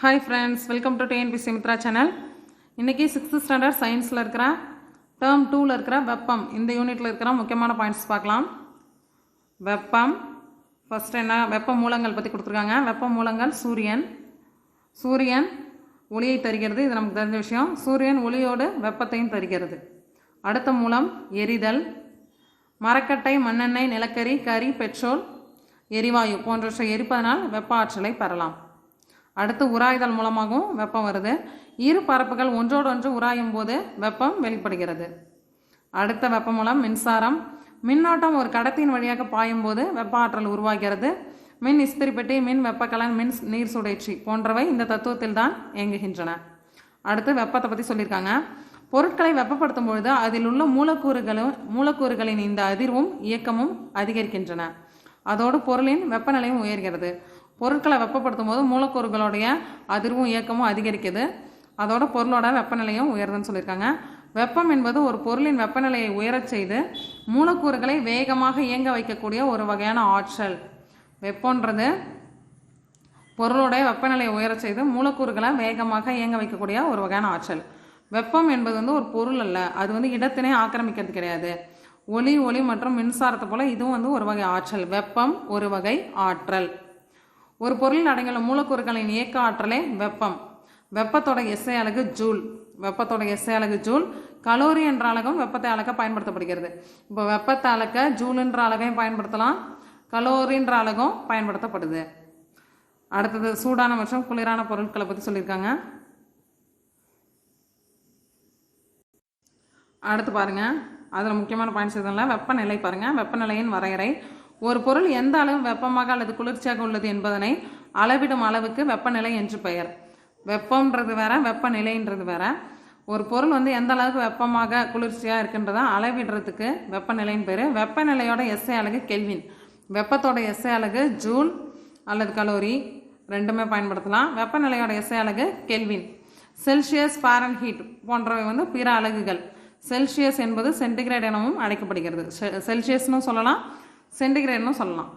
Hi friends welcome to TNPSC Mithra channel இன்றைக்கி sixth standard சயின்ஸில் இருக்கிற டேர்ம் டூவில் இருக்கிற வெப்பம் இந்த யூனிட்டில் இருக்கிற முக்கியமான பாயிண்ட்ஸ் பார்க்கலாம். வெப்பம் ஃபஸ்ட் என்ன? வெப்ப மூலங்கள் பற்றி கொடுத்துருக்காங்க. வெப்ப மூலங்கள் சூரியன். சூரியன் ஒளியை தருகிறது இது நமக்கு தெரிஞ்ச விஷயம். சூரியன் ஒளியோடு வெப்பத்தையும் தருகிறது. அடுத்த மூலம் எரிதல். மரக்கட்டை மண்ணெண்ணெய் நிலக்கரி கரி பெட்ரோல் எரிவாயு போன்றவற்றை எரிப்பதனால் வெப்ப ஆற்றலை பெறலாம். அடுத்து உராய்தல் மூலமாகவும் வெப்பம் வருது. இரு பரப்புகள் ஒன்றோடொன்று உராயும் போது வெப்பம் வெளிப்படுகிறது. அடுத்த வெப்பம் மூலம் மின்சாரம். மின்னோட்டம் ஒரு கடத்தியின் வழியாக பாயும் போது வெப்ப ஆற்றல் உருவாகிறது. மின் இஸ்திரி பெட்டி மின் வெப்பக்கலன் மின் நீர் சுழற்சி போன்றவை இந்த தத்துவத்தில் தான் இயங்குகின்றன. அடுத்து வெப்பத்தை பற்றி சொல்லியிருக்காங்க. பொருட்களை வெப்பப்படுத்தும் பொழுது அதில் உள்ள மூலக்கூறுகளும் மூலக்கூறுகளின் இந்த அதிர்வும் இயக்கமும் அதிகரிக்கின்றன. அதோடு பொருளின் வெப்பநிலையும் உயர்கிறது. பொருட்களை வெப்பப்படுத்தும் போது மூலக்கூறுகளுடைய அதிர்வும் இயக்கமும் அதிகரிக்குது. அதோட பொருளோட வெப்பநிலையும் உயருதுன்னு சொல்லியிருக்காங்க. வெப்பம் என்பது ஒரு பொருளின் வெப்பநிலையை உயரச் செய்து மூலக்கூறுகளை வேகமாக இயங்க வைக்கக்கூடிய ஒரு வகையான ஆற்றல். வெப்பன்றது பொருளுடைய வெப்பநிலையை உயரச் செய்து மூலக்கூறுகளை வேகமாக இயங்க வைக்கக்கூடிய ஒரு வகையான ஆற்றல். வெப்பம் என்பது வந்து ஒரு பொருள் அல்ல. அது வந்து இடத்தினை ஆக்கிரமிக்கிறது கிடையாது. ஒளி ஒளி மற்றும் மின்சாரத்தை போல இதுவும் வந்து ஒரு வகை ஆற்றல். வெப்பம் ஒரு வகை ஆற்றல். ஒரு பொருளில் அடங்கியுள்ள மூலக்கூறுகளின் இயக்க ஆற்றலே வெப்பம். வெப்பத்தோட எஸ்ஐ அழகு ஜூல். வெப்பத்தோட எஸ்ஐ அழகு ஜூல் கலோரி என்ற அழகும் வெப்பத்தை அளக்க பயன்படுத்தப்படுகிறது. இப்போ வெப்பத்தை அளக்க ஜூலுன்ற அழகையும் பயன்படுத்தலாம் கலோரின்ற அழகும் பயன்படுத்தப்படுது. அடுத்தது சூடான மற்றும் குளிரான பொருட்களை பற்றி சொல்லியிருக்காங்க. அடுத்து பாருங்கள் அதில் முக்கியமான பாயிண்ட்ஸ் எதுவும் வெப்பநிலை பாருங்கள் வெப்பநிலையின் வரையறை ஒரு பொருள் எந்த அளவு வெப்பமாக அல்லது குளிர்ச்சியாக உள்ளது என்பதனை அளவிடும் அளவுக்கு வெப்பநிலை என்று பெயர். வெப்பம்ன்றது வேற வெப்பநிலைன்றது வேற. ஒரு பொருள் வந்து எந்த அளவுக்கு வெப்பமாக குளிர்ச்சியாக இருக்குன்றதை அளவிடுறதுக்கு வெப்பநிலைன்னு பேர். வெப்பநிலையோட எஸ்ஐ அழகு கெல்வின். வெப்பத்தோட எஸ்ஐ அழகு ஜூல் அல்லது கலோரி. ரெண்டுமே பயன்படுத்தலாம். வெப்பநிலையோட எஸ்ஐ அழகு கெல்வின். செல்சியஸ் ஃபாரன்ஹீட் போன்றவை வந்து பிற அலகுகள் செல்சியஸ் என்பது சென்டிகிரேட் எனவும் அழைக்கப்படுகிறது. செ- செல்சியஸ்னு சொல்லலாம். சென்டிகிரேட்னு சொல்லலாம்.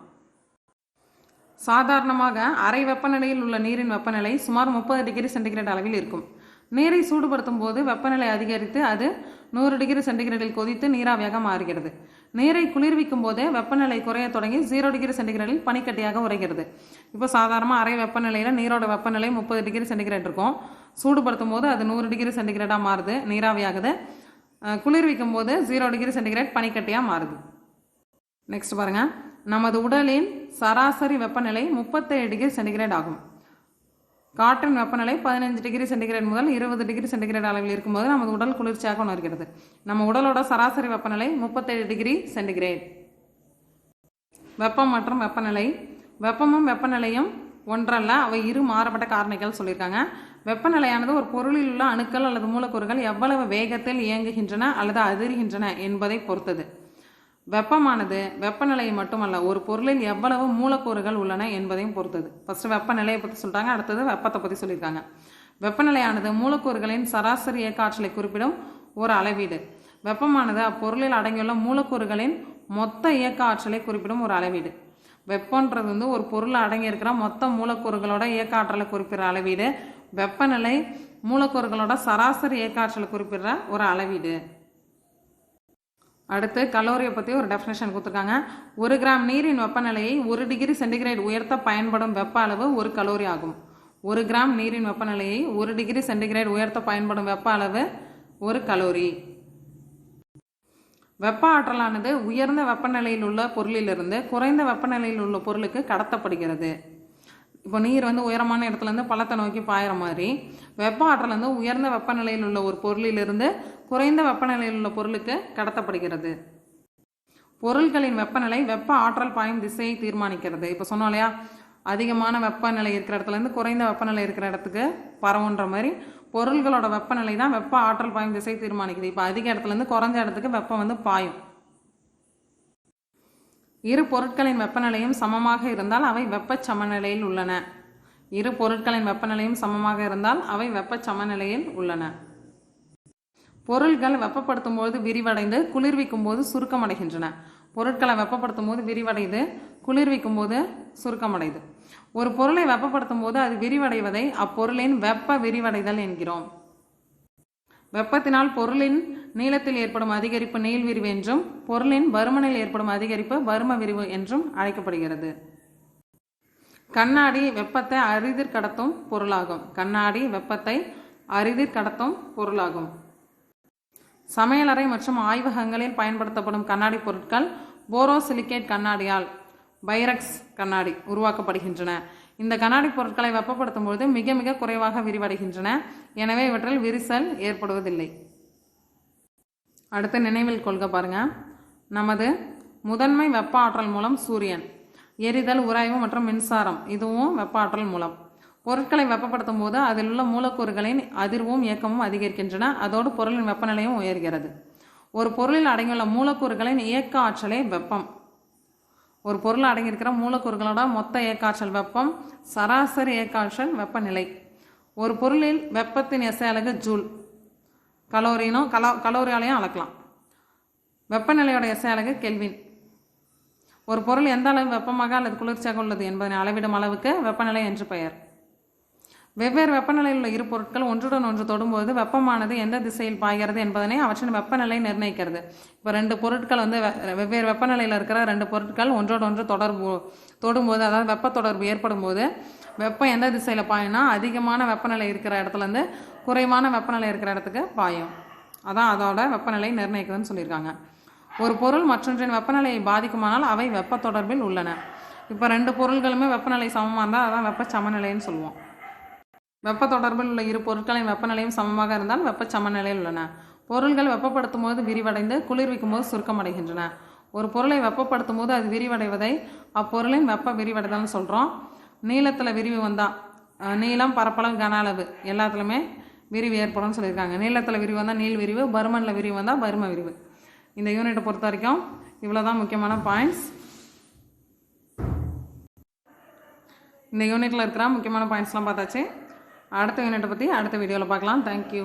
சாதாரணமாக அறை வெப்பநிலையில் உள்ள நீரின் வெப்பநிலை சுமார் முப்பது டிகிரி சென்டிகிரேட் அளவில் இருக்கும். நீரை சூடுபடுத்தும் போது வெப்பநிலை அதிகரித்து அது நூறு டிகிரி சென்டிகிரேடில் கொதித்து நீராவியாக மாறுகிறது. நீரை குளிர்விக்கும் போதே வெப்பநிலை குறைய தொடங்கி ஜீரோ டிகிரி சென்டிகிரேடில் பனிக்கட்டியாக உறைகிறது. இப்போ சாதாரணமாக அரை வெப்பநிலையில் நீரோட வெப்பநிலை முப்பது டிகிரி சென்டிகிரேட் இருக்கும். சூடுபடுத்தும் போது அது நூறு டிகிரி சென்டிகிரேடாக மாறுது நீராவியாகுது. குளிர்விக்கும் போது ஜீரோ டிகிரி சென்டிகிரேட் பனிக்கட்டியாக மாறுது. நெக்ஸ்ட் பாருங்க. நமது உடலின் சராசரி வெப்பநிலை முப்பத்தேழு டிகிரி சென்டிகிரேட் ஆகும். காற்றின் வெப்பநிலை பதினஞ்சு டிகிரி சென்டிகிரேட் முதல் இருபது டிகிரி சென்டிகிரேட் அளவில் இருக்கும்போது நமது உடல் குளிர்ச்சியாக உணர்கிறது. நம்ம உடலோட சராசரி வெப்பநிலை முப்பத்தேழு டிகிரி சென்டிகிரேட். வெப்பம் மற்றும் வெப்பநிலை. வெப்பமும் வெப்பநிலையும் ஒன்றல்ல அவை இரு மாறுபட்ட காரணிகள் சொல்லியிருக்காங்க. வெப்பநிலையானது ஒரு பொருளில் உள்ள அணுக்கள் அல்லது மூலக்கூறுகள் எவ்வளவு வேகத்தில் இயங்குகின்றன அல்லது அதிர்கின்றன என்பதை பொறுத்தது. வெப்பமானது வெப்பநிலையை மட்டுமல்ல ஒரு பொருளில் எவ்வளவு மூலக்கூறுகள் உள்ளன என்பதையும் பொறுத்தது. ஃபர்ஸ்ட் வெப்பநிலையை பற்றி சொல்லிட்டாங்க அடுத்தது வெப்பத்தை பற்றி சொல்லியிருக்காங்க. வெப்பநிலையானது மூலக்கூறுகளின் சராசரி இயக்க ஆற்றலை குறிப்பிடும் ஒரு அளவீடு. வெப்பமானது அப்பொருளில் அடங்கியுள்ள மூலக்கூறுகளின் மொத்த இயக்க ஆற்றலை குறிப்பிடும் ஒரு அளவீடு. வெப்பம்ன்றது வந்து ஒரு பொருள் அடங்கியிருக்கிற மொத்த மூலக்கூறுகளோட இயக்க ஆற்றலை குறிப்பிடுற அளவீடு. வெப்பநிலை மூலக்கூறுகளோட சராசரி இயக்க ஆற்றலை குறிப்பிடுற ஒரு அளவீடு. அடுத்து கலோரியை பற்றி ஒரு டெஃபினேஷன் கொடுத்துருக்காங்க. ஒரு கிராம் நீரின் வெப்பநிலையை ஒரு டிகிரி சென்டிகிரேட் உயர்த்த பயன்படும் வெப்ப அளவு ஒரு கலோரி ஆகும். ஒரு கிராம் நீரின் வெப்பநிலையை ஒரு டிகிரி சென்டிகிரேட் உயர்த்த பயன்படும் வெப்ப அளவு ஒரு கலோரி. வெப்ப ஆற்றலானது உயர்ந்த வெப்பநிலையில் உள்ள பொருளிலிருந்து குறைந்த வெப்பநிலையில் உள்ள பொருளுக்கு கடத்தப்படுகிறது. இப்போ நீர் வந்து உயரமான இடத்துலேருந்து பள்ளத்தை நோக்கி பாயிற மாதிரி வெப்ப ஆற்றல் வந்து உயர்ந்த வெப்பநிலையில் உள்ள ஒரு பொருளிலிருந்து குறைந்த வெப்பநிலையில் உள்ள பொருளுக்கு கடத்தப்படுகிறது. பொருள்களின் வெப்பநிலை வெப்ப ஆற்றல் பாயும் திசையை தீர்மானிக்கிறது. இப்போ சொன்னோம் இல்லையா? அதிகமான வெப்பநிலை இருக்கிற இடத்துலேருந்து குறைந்த வெப்பநிலை இருக்கிற இடத்துக்கு பரவுன்ற மாதிரி பொருள்களோட வெப்பநிலை தான் வெப்ப ஆற்றல் பாயும் திசையை தீர்மானிக்குது. இப்போ அதிக இடத்துலேருந்து குறைஞ்ச இடத்துக்கு வெப்பம் வந்து பாயும். இரு பொருட்களின் வெப்பநிலையும் சமமாக இருந்தால் அவை வெப்பச் சமநிலையில் உள்ளன. இரு பொருட்களின் வெப்பநிலையும் சமமாக இருந்தால் அவை வெப்பச் சமநிலையில் உள்ளன. பொருள்கள் வெப்பப்படுத்தும் போது விரிவடைந்து குளிர்விக்கும் போது சுருக்கமடைகின்றன. பொருட்களை வெப்பப்படுத்தும் போது விரிவடையுது குளிர்விக்கும் போது சுருக்கமடைது. ஒரு பொருளை வெப்பப்படுத்தும் போது அது விரிவடைவதை அப்பொருளின் வெப்ப விரிவடைதல் என்கிறோம். வெப்பத்தினால் பொருளின் நீளத்தில் ஏற்படும் அதிகரிப்பு நீள் விரிவு என்றும் பொருளின் பருமனில் ஏற்படும் அதிகரிப்பு பரும விரிவு என்றும் அழைக்கப்படுகிறது. கண்ணாடி வெப்பத்தை அரிதிர் கடத்தும் பொருளாகும். கண்ணாடி வெப்பத்தை அரிதிர் கடத்தும் பொருளாகும். சமையலறை மற்றும் ஆய்வகங்களில் பயன்படுத்தப்படும் கண்ணாடி பொருட்கள் போரோசிலிகேட் கண்ணாடியால் பைரக்ஸ் கண்ணாடி உருவாக்கப்படுகின்றன. இந்த கண்ணாடி பொருட்களை வெப்பப்படுத்தும் பொழுது மிக மிக குறைவாக விரிவடைகின்றன. எனவே இவற்றில் விரிசல் ஏற்படுவதில்லை. அடுத்து நினைவில் கொள்க பாருங்க. நமது முதன்மை வெப்ப ஆற்றல் மூலம் சூரியன். எரிதல் உராய்வு மற்றும் மின்சாரம் இதுவும் வெப்ப ஆற்றல் மூலம். பொருட்களை வெப்பப்படுத்தும் போது அதில் உள்ள மூலக்கூறுகளின் அதிர்வும் இயக்கமும் அதிகரிக்கின்றன. அதோடு பொருளின் வெப்பநிலையும் உயர்கிறது. ஒரு பொருளில் அடங்கியுள்ள மூலக்கூறுகளின் இயக்க ஆற்றலே வெப்பம். ஒரு பொருள் அடங்கியிருக்கிற மூலக்கூறுகளோட மொத்த ஏக்காற்றல் வெப்பம் சராசரி ஏக்காற்றல் வெப்பநிலை. ஒரு பொருளில் வெப்பத்தின் எசை அலகு ஜூல். கலோரினும் கலோ கலோரியாலையும் அளக்கலாம். வெப்பநிலையோட எசை அலகு கெல்வின். ஒரு பொருள் எந்த அளவு வெப்பமாக அல்லது குளிர்ச்சியாக உள்ளது என்பதனை அளவிடும் அளவுக்கு வெப்பநிலை என்று பெயர். வெவ்வேறு வெப்பநிலையில் உள்ள இரு பொருட்கள் ஒன்றுடன் ஒன்று தொடும்போது வெப்பமானது எந்த திசையில் பாய்கிறது என்பதனை அவற்றின் வெப்பநிலை நிர்ணயிக்கிறது. இப்போ ரெண்டு பொருட்கள் வந்து வெ- வெவ்வேறு வெப்பநிலையில் இருக்கிற ரெண்டு பொருட்கள் ஒன்றோடு ஒன்று தொடர்பு தொடும்போது அதாவது வெப்ப தொடர்பு ஏற்படும் போது வெப்பம் எந்த திசையில் பாயும்னா அதிகமான வெப்பநிலை இருக்கிற இடத்துல இருந்து குறைவான வெப்பநிலை இருக்கிற இடத்துக்கு பாயும். அதான் அதோட வெப்பநிலை நிர்ணயிக்கிறதுன்னு சொல்லியிருக்காங்க. ஒரு பொருள் மற்றொன்றின் வெப்பநிலையை பாதிக்குமானால் அவை வெப்ப தொடர்பில் உள்ளன. இப்போ ரெண்டு பொருள்களுமே வெப்பநிலை சமமாக இருந்தால் அதான் வெப்ப சமநிலைன்னு சொல்லுவோம். வெப்ப தொடர்பில் உள்ள இரு பொருட்களின் வெப்பநிலையும் சமமாக இருந்தால் வெப்ப சமநிலையில் உள்ளன. பொருள்கள் வெப்பப்படுத்தும் போது விரிவடைந்து குளிர்விக்கும் போது சுருக்கமடைகின்றன. ஒரு பொருளை வெப்பப்படுத்தும் போது அது விரிவடைவதை அப்பொருளின் வெப்ப விரிவடைதல்னு சொல்கிறோம் நீளத்தில் விரிவு வந்தால் நீளம் பரப்பளவு கன அளவு எல்லாத்துலேயுமே விரிவு ஏற்படும்னு சொல்லியிருக்காங்க. நீளத்தில் விரிவு வந்தால் நீள் விரிவு பருமனில் விரிவு வந்தால் பரும விரிவு. இந்த யூனிட்டை பொறுத்த வரைக்கும் இவ்வளோ தான் முக்கியமான பாயிண்ட்ஸ் இந்த யூனிட்டில் இருக்கிற முக்கியமான பாயிண்ட்ஸ்லாம் பார்த்தாச்சு. அடுத்த யூனிட்டை பற்றி அடுத்த வீடியோவில் பார்க்கலாம் தேங்க்யூ